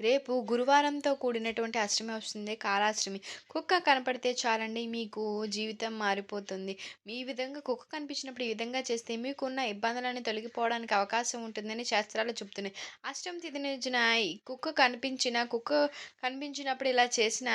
రేపు గురువారంతో కూడినటువంటి అష్టమి వస్తుంది కాలాష్టమి. కుక్క కనపడితే చాలండి మీకు జీవితం మారిపోతుంది. మీ విధంగా కుక్క కనిపించినప్పుడు ఈ విధంగా చేస్తే మీకున్న ఇబ్బందులన్నీ తొలగిపోవడానికి అవకాశం ఉంటుందని శాస్త్రాలు చెప్తున్నాయి అష్టమి తిథి నిజన ఈ కుక్క కనిపించిన కుక్క కనిపించినప్పుడు ఇలా చేసిన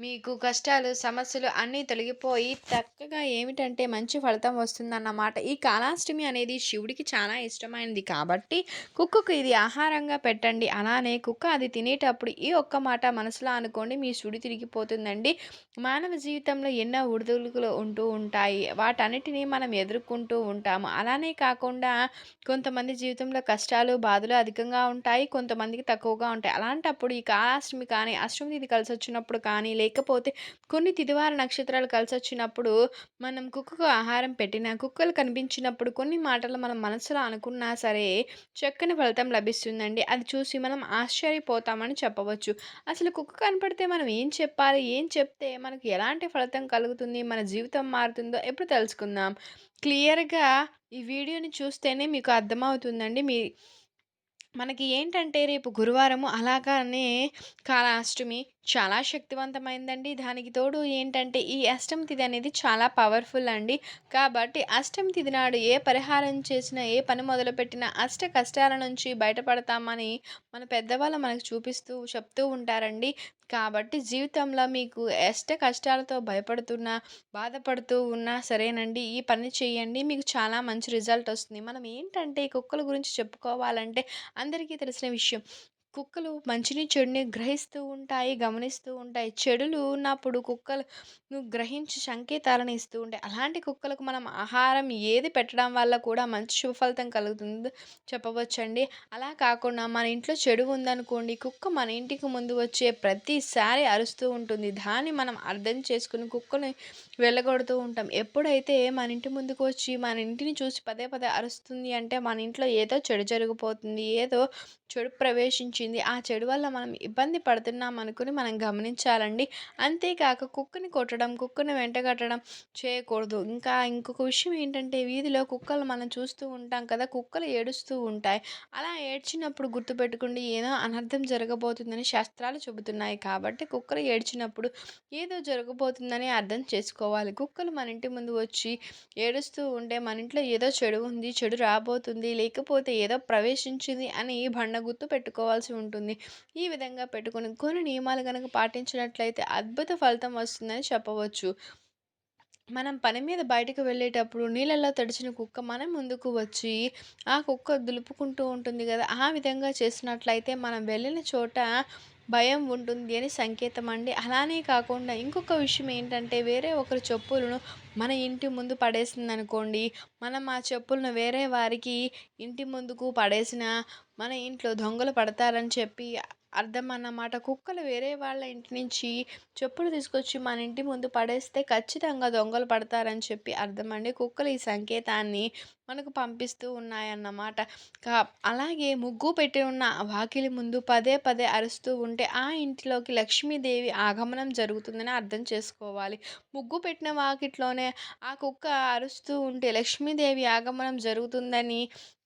మీకు కష్టాలు సమస్యలు అన్నీ తొలగిపోయి చక్కగా ఏమిటంటే మంచి ఫలితం వస్తుందన్నమాట. ఈ కాలాష్టమి అనేది శివుడికి చాలా ఇష్టమైనది కాబట్టి కుక్కకు ఇది ఆహారంగా పెట్టండి. అలానే కుక్క అది వినేటప్పుడు ఈ ఒక్క మాట మనసులో అనుకోండి మీ సుడి తిరిగిపోతుందండి. మానవ జీవితంలో ఎన్నో ఒడిదుడుకులు ఉంటూ ఉంటాయి. వాటన్నిటినీ మనం ఎదుర్కొంటూ ఉంటాము. అలానే కాకుండా కొంతమంది జీవితంలో కష్టాలు బాధలు అధికంగా ఉంటాయి కొంతమందికి తక్కువగా ఉంటాయి. అలాంటప్పుడు ఈ కాలాష్టమి కానీ అష్టమి తిథి కలిసి వచ్చినప్పుడు కానీ లేకపోతే కొన్ని తిదివార నక్షత్రాలు కలిసి వచ్చినప్పుడు మనం కుక్కకు ఆహారం పెట్టిన కుక్కలు కనిపించినప్పుడు కొన్ని మాటలు మనం మనసులో అనుకున్నా సరే చక్కని ఫలితం లభిస్తుందండి. అది చూసి మనం ఆశ్చర్యపోతాం. చేస్తామని చెప్పవచ్చు. అసలు కుక్క కనపడితే మనం ఏం చెప్పాలి? ఏం చెప్తే మనకు ఎలాంటి ఫలితం కలుగుతుంది? మన జీవితం మారుతుందో ఎప్పుడు తెలుసుకుందాం. క్లియర్గా ఈ వీడియోని చూస్తేనే మీకు అర్థమవుతుందండి. మీ మనకి ఏంటంటే రేపు గురువారము అలాగానే కాళాష్టమి చాలా శక్తివంతమైందండి. దానికి తోడు ఏంటంటే ఈ అష్టమి తిథి అనేది చాలా పవర్ఫుల్ అండి. కాబట్టి అష్టమి తిథి నాడు ఏ పరిహారం చేసినా ఏ పని మొదలుపెట్టినా అష్ట కష్టాల నుంచి బయటపడతామని మన పెద్దవాళ్ళు మనకు చూపిస్తూ చెప్తూ ఉంటారండి. కాబట్టి జీవితంలో మీకు ఎష్ట కష్టాలతో భయపడుతున్నా బాధపడుతూ ఉన్నా సరేనండి. ఈ పని చేయండి. మీకు చాలా మంచి రిజల్ట్ వస్తుంది. మనం ఏంటంటే కుక్కల గురించి చెప్పుకోవాలంటే అందరికీ తెలిసిన విషయం. కుక్కలు మంచిని చెడుని గ్రహిస్తూ ఉంటాయి గమనిస్తూ ఉంటాయి. చెడులు ఉన్నప్పుడు కుక్కలు గ్రహించి సంకేతాలను ఇస్తూ ఉంటాయి. అలాంటి కుక్కలకు మనం ఆహారం ఏది పెట్టడం వల్ల కూడా మంచి శుభ కలుగుతుంది కలుగుతుందో చెప్పవచ్చండి. అలా కాకుండా మన ఇంట్లో చెడు ఉందనుకోండి కుక్క మన ఇంటికి ముందు వచ్చే ప్రతిసారి అరుస్తూ ఉంటుంది. దాన్ని మనం అర్థం చేసుకుని కుక్కని వెళ్ళగొడుతూ ఉంటాం. ఎప్పుడైతే మన ఇంటి ముందుకు వచ్చి మన ఇంటిని చూసి పదే పదే అరుస్తుంది అంటే మన ఇంట్లో ఏదో చెడు జరిగిపోతుంది ఏదో చెడు ప్రవేశించి వచ్చింది ఆ చెడు వల్ల మనం ఇబ్బంది పడుతున్నాం అనుకుని మనం గమనించాలండి. అంతేకాక కుక్కని కొట్టడం కుక్కని వెంటగట్టడం చేయకూడదు. ఇంకా ఇంకొక విషయం ఏంటంటే వీధిలో కుక్కలు మనం చూస్తూ ఉంటాం కదా కుక్కలు ఏడుస్తూ ఉంటాయి. అలా ఏడ్చినప్పుడు గుర్తుపెట్టుకుండి ఏదో అనర్థం జరగబోతుందని శాస్త్రాలు చెబుతున్నాయి. కాబట్టి కుక్కలు ఏడ్చినప్పుడు ఏదో జరగబోతుందని అర్థం చేసుకోవాలి. కుక్కలు మన ఇంటి ముందు వచ్చి ఏడుస్తూ ఉంటే మన ఇంట్లో ఏదో చెడు ఉంది చెడు రాబోతుంది లేకపోతే ఏదో ప్రవేశించింది అని బండ గుర్తు పెట్టుకోవాల్సి ఉంటుంది. ఈ విధంగా పెట్టుకుని కొన్ని నియమాలు కనుక పాటించినట్లయితే అద్భుత ఫలితం వస్తుందని చెప్పవచ్చు. మనం పని మీద బయటకు వెళ్ళేటప్పుడు నీళ్ళల్లో తడిచిన కుక్క మన ముందుకు వచ్చి ఆ కుక్క దులుపుకుంటూ ఉంటుంది కదా! ఆ విధంగా చేసినట్లయితే మనం వెళ్ళిన చోట భయం ఉంటుంది అని సంకేతం అండి. అలానే కాకుండా ఇంకొక విషయం ఏంటంటే వేరే ఒకరి చెప్పులను మన ఇంటి ముందు పడేసింది అనుకోండి మనం ఆ చెప్పులను వేరే వారికి ఇంటి ముందుకు పడేసిన మన ఇంట్లో దొంగలు పడతారని చెప్పి అర్థం అన్నమాట కుక్కలు వేరే వాళ్ళ ఇంటి నుంచి చెప్పులు తీసుకొచ్చి మన ఇంటి ముందు పడేస్తే ఖచ్చితంగా దొంగలు పడతారని చెప్పి అర్థమండి. కుక్కలు ఈ సంకేతాన్ని మనకు పంపిస్తూ ఉన్నాయన్నమాట కా అలాగే ముగ్గు పెట్టి ఉన్న వాకిలి ముందు పదే పదే అరుస్తూ ఉంటే ఆ ఇంటిలోకి లక్ష్మీదేవి ఆగమనం జరుగుతుందని అర్థం చేసుకోవాలి. ముగ్గు పెట్టిన వాకిట్లోనే ఆ కుక్క అరుస్తూ ఉంటే లక్ష్మీదేవి ఆగమనం జరుగుతుందని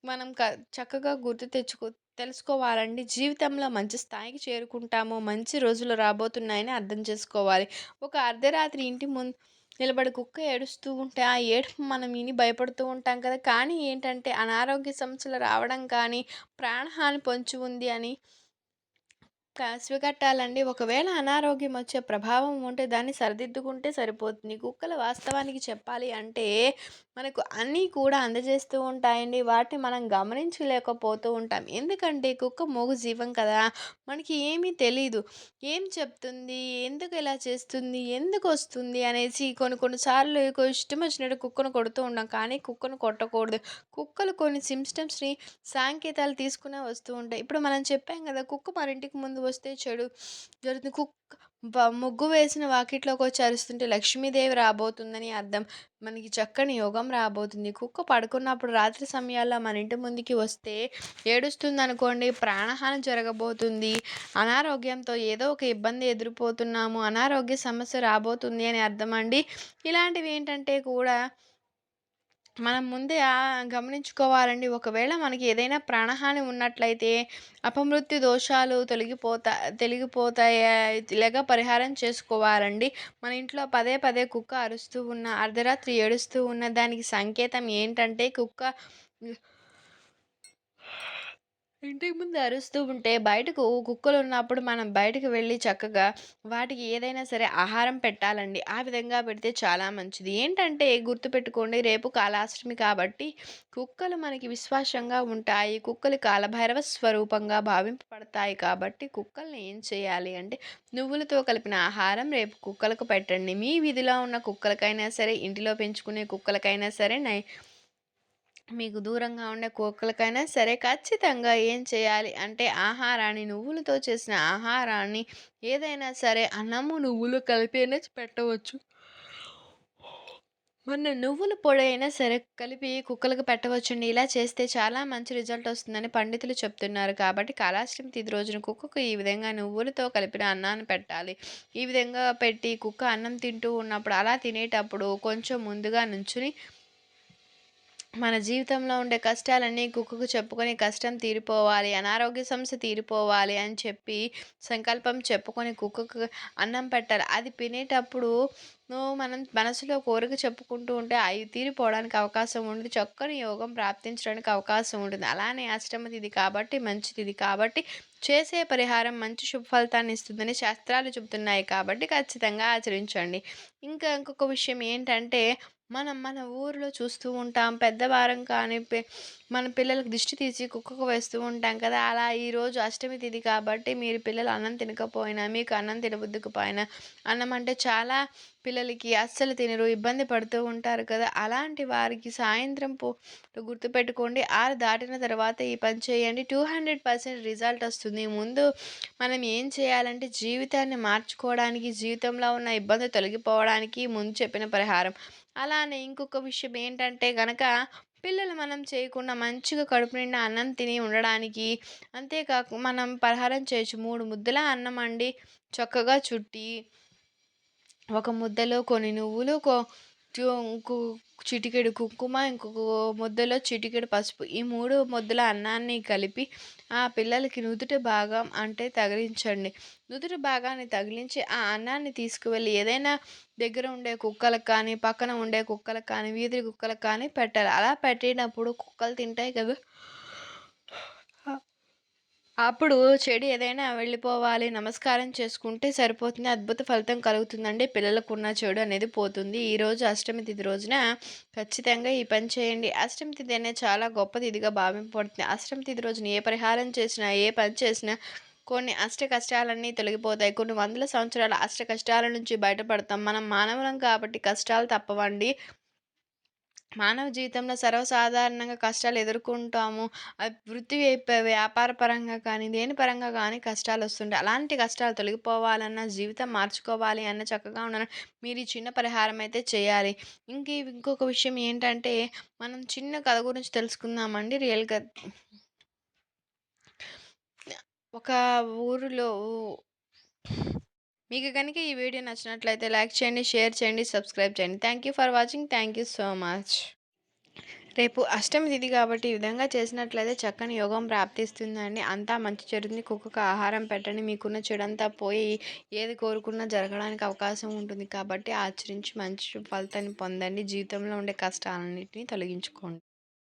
మనం క చక్కగా గుర్తు తెచ్చుకో తెలుసుకోవాలండి. జీవితంలో మంచి స్థాయికి చేరుకుంటాము. మంచి రోజులు రాబోతున్నాయని అర్థం చేసుకోవాలి. ఒక అర్ధరాత్రి ఇంటి ముందు నిలబడి కుక్క ఏడుస్తూ ఉంటే ఆ ఏడుపు మనం విని భయపడుతూ ఉంటాం కదా! కానీ ఏంటంటే అనారోగ్య సమస్యలు రావడం కానీ ప్రాణహాని పొంచి ఉంది అని కట్టాలండి ఒకవేళ అనారోగ్యం వచ్చే ప్రభావం ఉంటే దాన్ని సరిదిద్దుకుంటే సరిపోతుంది. కుక్కలు వాస్తవానికి చెప్పాలి అంటే మనకు అన్నీ కూడా అందజేస్తూ ఉంటాయండి. వాటిని మనం గమనించలేకపోతూ ఉంటాం. ఎందుకంటే కుక్క మూగు జీవం కదా! మనకి ఏమీ తెలీదు. ఏం చెప్తుంది? ఎందుకు ఇలా చేస్తుంది? ఎందుకు వస్తుంది? అనేసి కొన్ని కొన్నిసార్లు ఇష్టం వచ్చినట్టు కుక్కను కొడుతూ ఉంటాం కానీ కుక్కను కొట్టకూడదు. కుక్కలు కొన్ని సిమ్స్టమ్స్ని సాంకేతాలు తీసుకునే వస్తూ ఉంటాయి. ఇప్పుడు మనం చెప్పాం కదా! కుక్క మన ఇంటికి ముందు వస్తే చెడు జరుగుతుంది. కుక్క ముగ్గు వేసిన వాకిట్లోకి వచ్చి అరుస్తుంటే లక్ష్మీదేవి రాబోతుందని అర్థం. మనకి చక్కని యోగం రాబోతుంది. కుక్క పడుకున్నప్పుడు రాత్రి సమయాల్లో మన ఇంటి ముందుకి వస్తే ఏడుస్తుంది అనుకోండి ప్రాణహాని జరగబోతుంది. అనారోగ్యంతో ఏదో ఒక ఇబ్బంది ఎదుర్పోతున్నాము అనారోగ్య సమస్య రాబోతుంది అని అర్థం అండి ఇలాంటివి ఏంటంటే కూడా మనం ముందే ఆహ్, గమనించుకోవాలండి. ఒకవేళ మనకి ఏదైనా ప్రాణహాని ఉన్నట్లయితే అపమృత్యు దోషాలు తొలగిపోతా తొలగిపోతాయి లేక పరిహారం చేసుకోవాలండి. మన ఇంట్లో పదే పదే కుక్క అరుస్తూ ఉన్న, అర్ధరాత్రి ఏడుస్తూ ఉన్న దానికి సంకేతం ఏంటంటే కుక్క ఇంటికి ముందు అరుస్తూ ఉంటే బయటకు కుక్కలు ఉన్నప్పుడు మనం బయటకు వెళ్ళి చక్కగా వాటికి ఏదైనా సరే ఆహారం పెట్టాలండి. ఆ విధంగా పెడితే చాలా మంచిది. ఏంటంటే గుర్తుపెట్టుకోండి రేపు కాలాష్టమి కాబట్టి కుక్కలు మనకి విశ్వాసంగా ఉంటాయి. కుక్కలు కాలభైరవ స్వరూపంగా భావింపబడతాయి కాబట్టి కుక్కల్ని ఏం చేయాలి అంటే నువ్వులతో కలిపిన ఆహారం రేపు కుక్కలకు పెట్టండి. మీ వీధిలో ఉన్న కుక్కలకైనా సరే, ఇంటిలో పెంచుకునే కుక్కలకైనా సరే నై మీకు దూరంగా ఉండే కుక్కలకైనా సరే ఖచ్చితంగా ఏం చేయాలి? అంటే ఆహారాన్ని నువ్వులతో చేసిన ఆహారాన్ని ఏదైనా సరే అన్నము నువ్వులు కలిపి అయినా పెట్టవచ్చు. మన నువ్వుల పొడి అయినా సరే కలిపి కుక్కలకు పెట్టవచ్చండి. ఇలా చేస్తే చాలా మంచి రిజల్ట్ వస్తుందని పండితులు చెప్తున్నారు. కాబట్టి కాలాష్టమి తిది రోజున కుక్కకు ఈ విధంగా నువ్వులతో కలిపిన అన్నాన్ని పెట్టాలి. ఈ విధంగా పెట్టి కుక్క అన్నం తింటూ ఉన్నప్పుడు అలా తినేటప్పుడు కొంచెం ముందుగా నుంచుని మన జీవితంలో ఉండే కష్టాలన్నీ కుక్కకు చెప్పుకొని కష్టం తీరిపోవాలి అనారోగ్య సమస్య తీరిపోవాలి అని చెప్పి సంకల్పం చెప్పుకొని కుక్కకు అన్నం పెట్టాలి. అది తినేటప్పుడు మనం మనసులో కోరిక చెప్పుకుంటూ ఉంటే అవి తీరిపోవడానికి అవకాశం ఉంటుంది. చక్కని యోగం ప్రాప్తించడానికి అవకాశం ఉంటుంది. అలానే అష్టమ ఇది కాబట్టి మంచిది ఇది కాబట్టి చేసే పరిహారం మంచి శుభ ఫలితాన్ని ఇస్తుందని శాస్త్రాలు చెబుతున్నాయి కాబట్టి ఖచ్చితంగా ఆచరించండి. ఇంకా ఇంకొక విషయం ఏంటంటే మనం మన ఊరిలో చూస్తూ ఉంటాం. పెద్దవారం కానీ పె మన పిల్లలకు దిష్టి తీసి కుక్కకు వేస్తూ ఉంటాం కదా. అలా ఈరోజు అష్టమి తిథి కాబట్టి మీరు పిల్లలు అన్నం తినకపోయినా మీకు అన్నం తినబుద్దుకుపోయినా అన్నం అంటే చాలా పిల్లలకి అస్సలు తినరు ఇబ్బంది పడుతూ ఉంటారు కదా. అలాంటి వారికి సాయంత్రం పూ గుర్తుపెట్టుకోండి. ఆరు దాటిన తర్వాత ఈ పని చేయండి. టూ హండ్రెడ్ పర్సెంట్ రిజల్ట్ వస్తుంది. ముందు మనం ఏం చేయాలంటే జీవితాన్ని మార్చుకోవడానికి జీవితంలో ఉన్న ఇబ్బంది తొలగిపోవడానికి ముందు చెప్పిన పరిహారం. అలానే ఇంకొక విషయం ఏంటంటే గనక పిల్లలు మనం చేయకుండా మంచిగా కడుపు నిండా అన్నం తిని ఉండడానికి అంతేకాక మనం పరిహారం చేయొచ్చు. మూడు ముద్దల అన్నం అండి. చక్కగా చుట్టి ఒక ముద్దలో కొన్ని నువ్వులు కో చిటికెడు కుంకుమ ఇంకొక ముద్దలో చిటికెడు పసుపు. ఈ మూడు ముద్దల అన్నాన్ని కలిపి ఆ పిల్లలకి నుదుటి భాగం అంటే తగిలించండి. నుదుటి భాగాన్ని తగిలించి ఆ అన్నాన్ని తీసుకువెళ్ళి ఏదైనా దగ్గర ఉండే కుక్కలకు కానీ పక్కన ఉండే కుక్కలకు కానీ వీధి కుక్కలకు కానీ పెట్టాలి. అలా పెట్టినప్పుడు కుక్కలు తింటాయి కదా. అప్పుడు చెడు ఏదైనా వెళ్ళిపోవాలి నమస్కారం చేసుకుంటే సరిపోతుంది అద్భుత ఫలితం కలుగుతుందండి పిల్లలకు ఉన్న చెడు అనేది పోతుంది. ఈరోజు అష్టమి తిథి రోజున ఖచ్చితంగా ఈ పని చేయండి. అష్టమి తిథి అనేది చాలా గొప్ప తిథిగా భావింపబడుతుంది. అష్టమి తిథి రోజున ఏ పరిహారం చేసినా ఏ పని చేసినా కొన్ని అష్ట కష్టాలన్నీ తొలగిపోతాయి. కొన్ని వందల సంవత్సరాల అష్ట కష్టాల నుంచి బయటపడతాం. మనం మానవులం కాబట్టి కష్టాలు తప్పవండి. మానవ జీవితంలో సర్వసాధారణంగా కష్టాలు ఎదుర్కొంటాము. అది వృత్తి వ్యాపార పరంగా కానీ దేని పరంగా కానీ కష్టాలు వస్తుంటాయి. అలాంటి కష్టాలు తొలగిపోవాలన్నా జీవితం మార్చుకోవాలి అన్న చక్కగా ఉన్న మీరు ఈ చిన్న పరిహారం అయితే చేయాలి. ఇంక ఇంకొక విషయం ఏంటంటే మనం చిన్న కథ గురించి తెలుసుకుందామండి. రియల్గా ఒక ఊరిలో మీకు కనుక ఈ వీడియో నచ్చినట్లయితే లైక్ చేయండి షేర్ చేయండి సబ్స్క్రైబ్ చేయండి. Thank you for watching thank you so much రేపు అష్టమి తిథి కాబట్టి ఈ విధంగా చేసినట్లయితే చక్కని యోగం ప్రాప్తిస్తుందండి. అంతా మంచి జరుగుతుంది. కుక్కకు ఆహారం పెట్టండి. మీకున్న చెడంతా పోయి ఏది కోరుకున్నా జరగడానికి అవకాశం ఉంటుంది. కాబట్టి ఆచరించి మంచి ఫలితాన్ని పొందండి. జీవితంలో ఉండే కష్టాలన్నింటినీ తొలగించుకోండి.